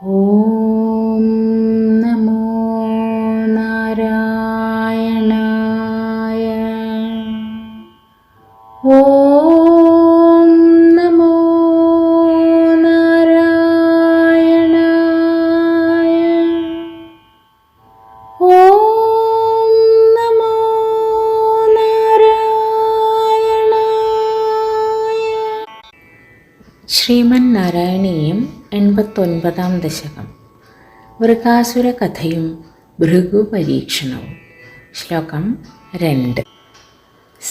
ഓം നമോ നാരായണായ ഓം ശ്രീമൻ നാരായണീയം എൺപത്തൊൻപതാം ദശകം. വൃകാസുര കഥയും ഭൃഗു പരീക്ഷണവും ശ്ലോകം രണ്ട്.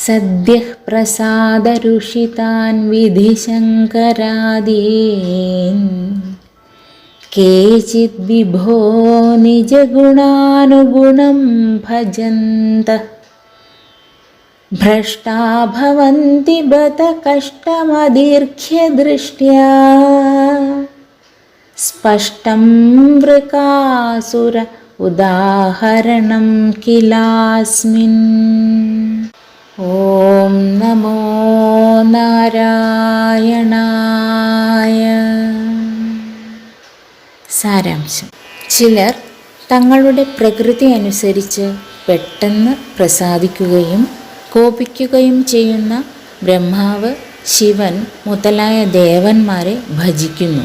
സദ്യ പ്രസാദരുഷിതാൻ വിധിശങ്കരാദീൻ. കേചിത് വിഭോ നിജഗുണാനുഗുണം ഭജന്തഃ. भ्रष्टा भवन्ति बत कष्टमदीर्घ्य दृष्ट्या स्पष्टं वृकासुर उदाहरणं किलास्मिन् ॐ नमो നാരായണായ സാരാംശം ചിലർ തങ്ങളുടെ പ്രകൃതി അനുസരിച്ച് പെട്ടെന്ന് പ്രസാദിക്കുകയും കോപിക്കുകയും ചെയ്യുന്ന ബ്രഹ്മാവ് ശിവൻ മുതലായ ദേവന്മാരെ ഭജിക്കുന്നു.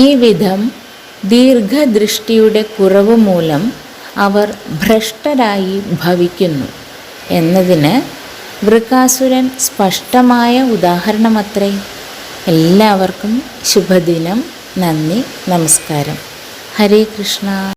ഈ വിധം ദീർഘദൃഷ്ടിയുടെ കുറവ് മൂലം അവർ ഭ്രഷ്ടരായി ഭവിക്കുന്നു എന്നതിന് വൃക്കാസുരൻ സ്പഷ്ടമായ ഉദാഹരണമത്രേ. എല്ലാവർക്കും ശുഭദിനം. നന്ദി. നമസ്കാരം. ഹരേ കൃഷ്ണ.